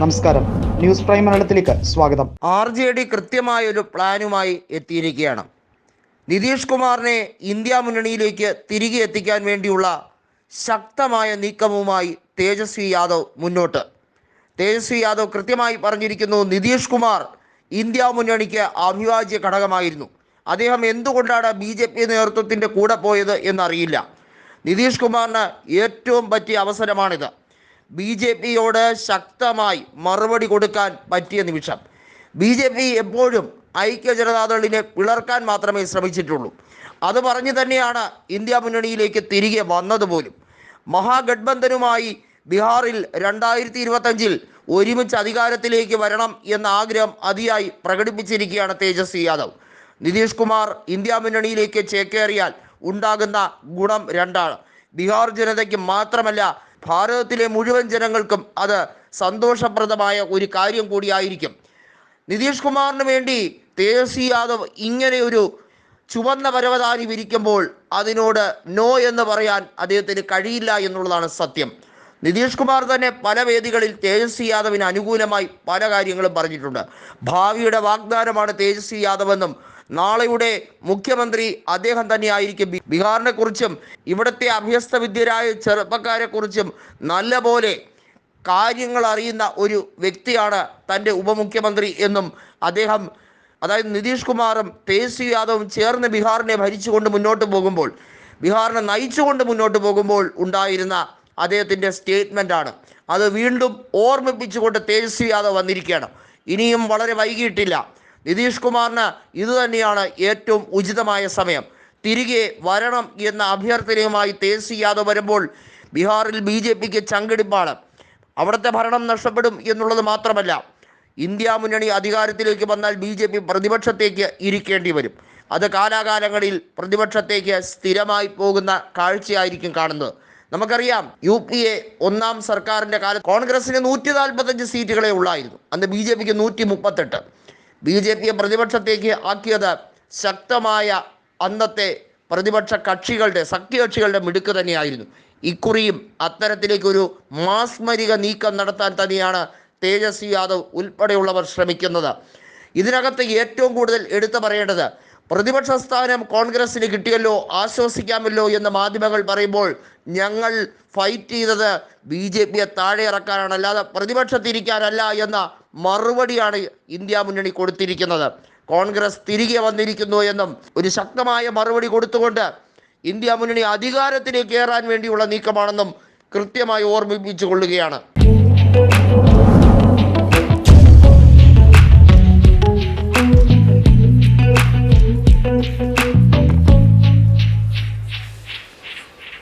നമസ്കാരം. News prime മലയാളത്തിലേക്ക് സ്വാഗതം. ആർ ജെ ഡി കൃത്യമായ ഒരു പ്ലാനുമായി എത്തിയിരിക്കുകയാണ്. നിതീഷ് കുമാറിനെ ഇന്ത്യ മുന്നണിയിലേക്ക് തിരികെ എത്തിക്കാൻ വേണ്ടിയുള്ള ശക്തമായ നീക്കവുമായി തേജസ്വി യാദവ് മുന്നോട്ട്. തേജസ്വി യാദവ് കൃത്യമായി പറഞ്ഞിരിക്കുന്നു നിതീഷ് കുമാർ ഇന്ത്യ മുന്നണിക്ക് അവിഭാജ്യ ഘടകമായിരുന്നു. അദ്ദേഹം എന്തുകൊണ്ടാണ് ബി ജെ പി നേതൃത്വത്തിന്റെ കൂടെ പോയത് എന്നറിയില്ല. നിതീഷ് കുമാറിന് ഏറ്റവും പറ്റിയ അവസരമാണിത്. ബി ജെ പിയോട് ശക്തമായി മറുപടി കൊടുക്കാൻ പറ്റിയ നിമിഷം. ബി ജെ പി എപ്പോഴും ഐക്യ ജനതാദളിനെ പിളർക്കാൻ മാത്രമേ ശ്രമിച്ചിട്ടുള്ളൂ. അത് പറഞ്ഞു തന്നെയാണ് ഇന്ത്യ മുന്നണിയിലേക്ക് തിരികെ വന്നത് പോലും മഹാഗഡ്ബന്ധനുമായി ബീഹാറിൽ രണ്ടായിരത്തി ഇരുപത്തഞ്ചിൽ ഒരുമിച്ച് അധികാരത്തിലേക്ക് വരണം എന്ന ആഗ്രഹം അതിയായി പ്രകടിപ്പിച്ചിരിക്കുകയാണ് തേജസ്വി യാദവ്. നിതീഷ് കുമാർ ഇന്ത്യ മുന്നണിയിലേക്ക് ചേക്കേറിയാൽ ഉണ്ടാകുന്ന ഗുണം രണ്ടാണ്. ബീഹാർ ജനതയ്ക്ക് മാത്രമല്ല ഭാരതത്തിലെ മുഴുവൻ ജനങ്ങൾക്കും അത് സന്തോഷപ്രദമായ ഒരു കാര്യം കൂടിയായിരിക്കും. നിതീഷ് കുമാറിന് വേണ്ടി തേജസ്വി യാദവ് ഇങ്ങനെ ഒരു ചുവന്ന പരവതാനി വിരിക്കുമ്പോൾ അതിനോട് നോ എന്ന് പറയാൻ അദ്ദേഹത്തിന് കഴിയില്ല എന്നുള്ളതാണ് സത്യം. നിതീഷ് കുമാർ തന്നെ പല വേദികളിൽ തേജസ്വി യാദവിന് അനുകൂലമായി പല കാര്യങ്ങളും പറഞ്ഞിട്ടുണ്ട്. ഭാവിയുടെ വാഗ്ദാനമാണ് തേജസ്വി യാദവ് എന്നും നാളെയുടെ മുഖ്യമന്ത്രി അദ്ദേഹം തന്നെയായിരിക്കും. ബി- ബീഹാറിനെ കുറിച്ചും ഇവിടുത്തെ അഭ്യസ്ത വിദ്യരായ കുറിച്ചും നല്ലപോലെ കാര്യങ്ങൾ അറിയുന്ന ഒരു വ്യക്തിയാണ് തന്റെ ഉപമുഖ്യമന്ത്രി എന്നും അദ്ദേഹം അതായത് നിതീഷ് കുമാറും തേജസ്വി യാദവും ചേർന്ന് ബീഹാറിനെ ഭരിച്ചുകൊണ്ട് മുന്നോട്ട് പോകുമ്പോൾ ബീഹാറിനെ നയിച്ചുകൊണ്ട് മുന്നോട്ട് പോകുമ്പോൾ ഉണ്ടായിരുന്ന അദ്ദേഹത്തിന്റെ സ്റ്റേറ്റ്മെന്റാണ് അത് വീണ്ടും ഓർമ്മിപ്പിച്ചുകൊണ്ട് തേജസ്വി യാദവ് വന്നിരിക്കുകയാണ്. ഇനിയും വളരെ വൈകിട്ടില്ല നിതീഷ് കുമാറിന് ഇത് തന്നെയാണ് ഏറ്റവും ഉചിതമായ സമയം. തിരികെ വരണം എന്ന അഭ്യർത്ഥനയുമായി തേജസ്വി യാദവ് വരുമ്പോൾ ബീഹാറിൽ ബി ജെ പിക്ക് ചങ്കിടിപ്പാണ് അവിടുത്തെ ഭരണം നഷ്ടപ്പെടും എന്നുള്ളത് മാത്രമല്ല ഇന്ത്യ മുന്നണി അധികാരത്തിലേക്ക് വന്നാൽ ബി ജെ പി പ്രതിപക്ഷത്തേക്ക് ഇരിക്കേണ്ടി വരും. അത് കാലാകാലങ്ങളിൽ പ്രതിപക്ഷത്തേക്ക് സ്ഥിരമായി പോകുന്ന കാഴ്ചയായിരിക്കും കാണുന്നത്. നമുക്കറിയാം യു പി എ ഒന്നാം സർക്കാരിന്റെ കാലത്ത് കോൺഗ്രസിന് നൂറ്റി നാൽപ്പത്തഞ്ച് സീറ്റുകളെ ഉള്ളായിരുന്നു. അന്ന് ബി ജെ പിക്ക് നൂറ്റി മുപ്പത്തെട്ട് ബി ജെ പിയെ പ്രതിപക്ഷത്തേക്ക് ആക്കിയത് ശക്തമായ അന്നത്തെ പ്രതിപക്ഷ കക്ഷികളുടെ സഖ്യകക്ഷികളുടെ മിടുക്ക് തന്നെയായിരുന്നു. ഇക്കുറിയും അത്തരത്തിലേക്കൊരു മാസ്മരിക നീക്കം നടത്താൻ തന്നെയാണ് തേജസ്വി യാദവ് ഉൾപ്പെടെയുള്ളവർ ശ്രമിക്കുന്നത്. ഇതിനകത്ത് ഏറ്റവും കൂടുതൽ എടുത്തു പറയേണ്ടത് പ്രതിപക്ഷ സ്ഥാനം കോൺഗ്രസിന് കിട്ടിയല്ലോ ആശ്വസിക്കാമല്ലോ എന്ന് മാധ്യമങ്ങൾ പറയുമ്പോൾ ഞങ്ങൾ ഫൈറ്റ് ചെയ്തത് ബി ജെ പിയെ താഴെ ഇറക്കാനാണ്. അല്ലാതെ പ്രതിപക്ഷത്തിരിക്കാനല്ല എന്ന മറുപടിയാണ് ഇന്ത്യ മുന്നണി കൊടുത്തിരിക്കുന്നത്. കോൺഗ്രസ് തിരികെ വന്നിരിക്കുന്നു എന്നും ഒരു ശക്തമായ മറുപടി കൊടുത്തുകൊണ്ട് ഇന്ത്യ മുന്നണി അധികാരത്തിലേക്ക് കയറാൻ വേണ്ടിയുള്ള നീക്കമാണെന്നും കൃത്യമായി ഓർമ്മിപ്പിച്ചു കൊള്ളുകയാണ്